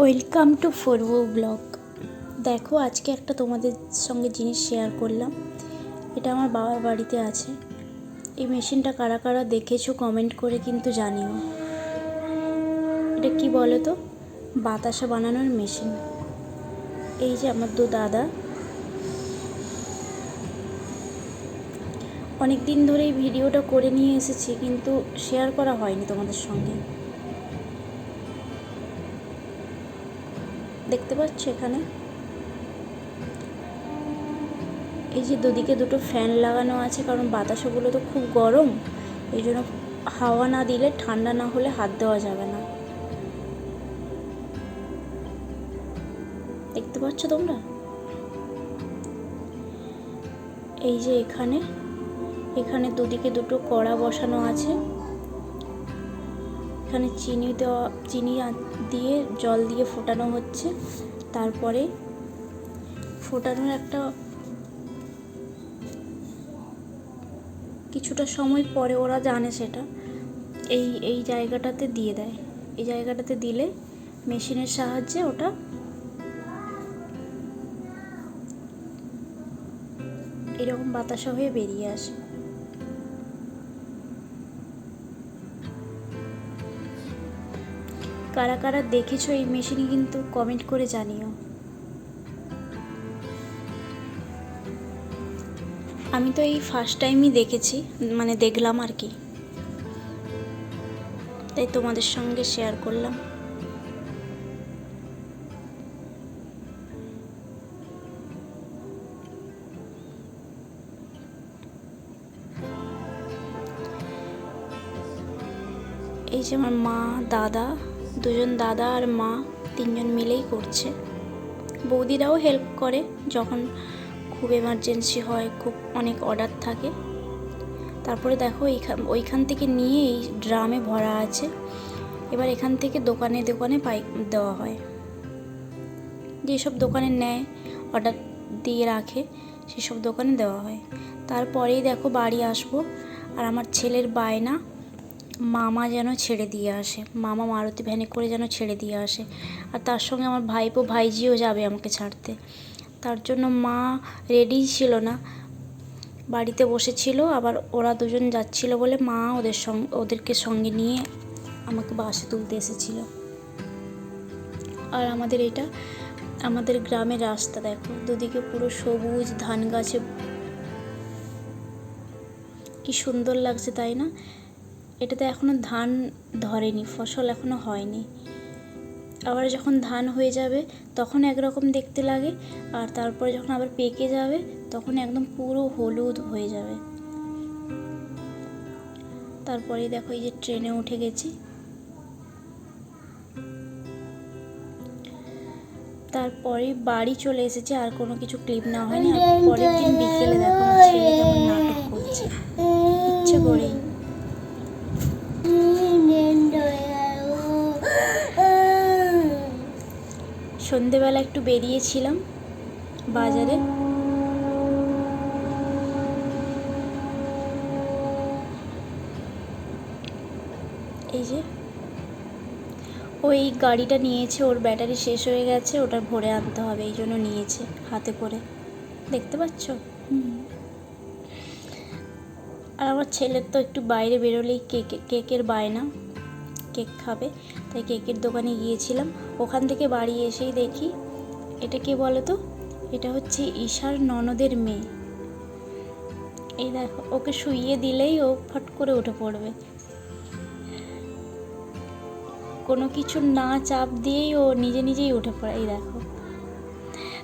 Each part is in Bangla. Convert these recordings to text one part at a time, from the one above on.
Welcome to ফোরবো blog. দেখো, আজকে একটা তোমাদের সঙ্গে জিনিস শেয়ার করলাম। এটা আমার বাবার বাড়িতে আছে। এই মেশিনটা কারা কারা দেখেছ কমেন্ট করে কিন্তু জানিও। এটা কি বলো তো বাতাসা বানানোর মেশিন। এই যে আমার দু দাদা। অনেক দিন ধরেই ভিডিওটা করে নিয়ে এসেছি, কিন্তু শেয়ার করা হয়নি তোমাদের সঙ্গে। দেখতে পাচ্ছ এখানে? এই যে দুদিকে দুটো ফ্যান লাগানো আছে, কারণ বাতাসগুলো তো খুব গরম। এই জন্য হাওয়া না দিলে ঠান্ডা না হলে হাত দেওয়া যাবে না। দেখতে পাচ্ছ তোমরা? এই যে এখানে এখানে দুদিকে দুটো কড়া বসানো আছে। এখানে চিনি দেওয়া, চিনি দিয়ে জল দিয়ে ফোটানো হচ্ছে। তারপরে ফোটানোর একটা কিছুটা সময় পরে ওরা জানে সেটা। এই এই জায়গাটাতে দিয়ে দেয়। এই জায়গাটাতে দিলে মেশিনের সাহায্যে ওটা এরকম বাতাসা হয়ে বেরিয়ে আসে। কারা কারা দেখেছ এই মেশিনে কিন্তু কমেন্ট করে জানিও। আমি তো এই ফার্স্ট টাইমই দেখেছি মানে দেখলাম আর কি। তাই তোমাদের সঙ্গে শেয়ার করলাম। এই যে আমার মা, দাদা দুজন দাদা আর মা তিনজন মিলেই করছে। বৌদিরাও হেল্প করে যখন খুব এমার্জেন্সি হয়, খুব অনেক অর্ডার থাকে। তারপরে দেখো এইখান ওইখান থেকে নিয়ে এই ড্রামে ভরা আছে। এবার এখান থেকে দোকানে দোকানে পাই, দেওয়া হয়। যেসব দোকানে নেয় অর্ডার দিয়ে রাখে, সেসব দোকানে দেওয়া হয়। তারপরেই দেখো বাড়ি আসব। আর আমার ছেলের বায়না মামা যেন ছেড়ে দিয়ে আসে, মামা মারুতি ভ্যানে করে যেন ছেড়ে দিয়ে আসে। আর তার সঙ্গে আমার ভাইপো ভাইজিও যাবে আমাকে ছাড়তে। তার জন্য মা রেডি ছিল না। বাড়িতে বসেছিল, আবার ওরা দুজন যাচ্ছিল বলে মা ওদের সঙ্গে ওদেরকে সঙ্গে নিয়ে আমাকে বাসে তুলতে এসেছিল। আর আমাদের এটা, আমাদের গ্রামের রাস্তা দেখো, দুদিকে পুরো সবুজ ধান গাছে কি সুন্দর লাগছে তাই না? এটাতে এখনও ধান ধরেনি, ফসল এখনও হয়নি। আবার যখন ধান হয়ে যাবে, তখন একরকম দেখতে লাগে, আর তারপরে যখন আবার পেকে যাবে, তখন একদম পুরো হলুদ হয়ে যাবে। তারপরে দেখো এই যে ট্রেনে উঠে গেছি। তারপরে বাড়ি চলে এসেছে, আর কোনো কিছু ক্লিপ না হয়নি। পরের দিন বিকেলে দেখো ছেলে কেমন নাটক করছে। ইচ্ছে করেই। সন্ধেবেলা একটু বেরিয়েছিলাম বাজারে। এই যে, ওই গাড়িটা নিয়েছে, ওর ব্যাটারি শেষ হয়ে গেছে, ওটা ভরে আনতে হবে, এই জন্য নিয়েছে হাতে করে। দেখতে পাচ্ছ? আর আমার ছেলের তো একটু বাইরে বেরোলেই কেক, কেকের বায়না। কেক খাবে। তাই কেকের দোকানে গিয়েছিলাম। ওখান থেকে বাড়ি এসেই দেখি, এটা কে বলো তো? এটা হচ্ছে ঈশার ননদের মেয়ে। এই দেখো, ওকে শুইয়ে দিলেই ও ফট করে উঠে পড়বে। কোনো কিছু না চাপ দিয়েই ও নিজে নিজেই উঠে পড়ে, এই দেখো।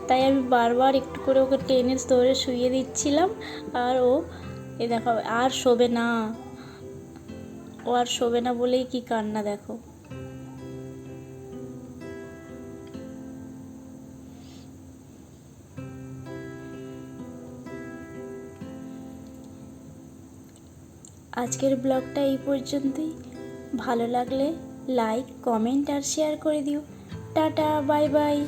তাই আমি বারবার একটু করে ওকে টেনে ধরে শুইয়ে দিচ্ছিলাম, আর ও, এই দেখো, আর শোবে না। ও আর শোবে না বলেই কি কান্না দেখো। আজকের ব্লগটা এই পর্যন্তই। ভালো লাগলে লাইক, কমেন্ট আর শেয়ার করে দিও। Tata, bye bye.